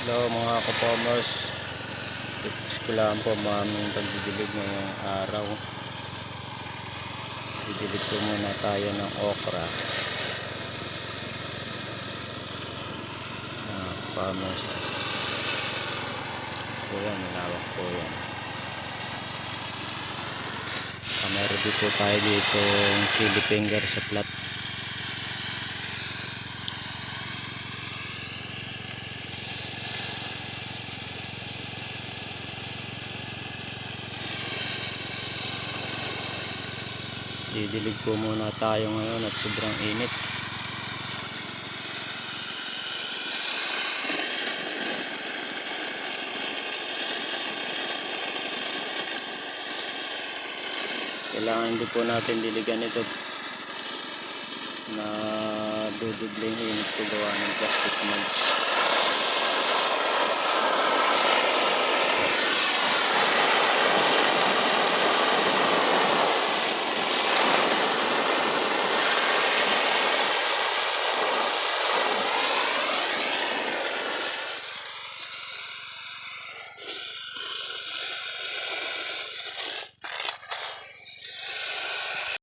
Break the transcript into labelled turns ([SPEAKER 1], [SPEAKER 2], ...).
[SPEAKER 1] Hello mga kapomers Tips ko lang po maming pagdidilig ngayong araw. Didilig ko muna tayo ng okra. Ah, Farmers po yan, malawak po yan. Ah, Meron din po tayo dito chili finger sa plat Didilig po muna tayo ngayon at sobrang init. Kailangan din po natin diligan ito na dudubling init ko gawa ng plastic mugs.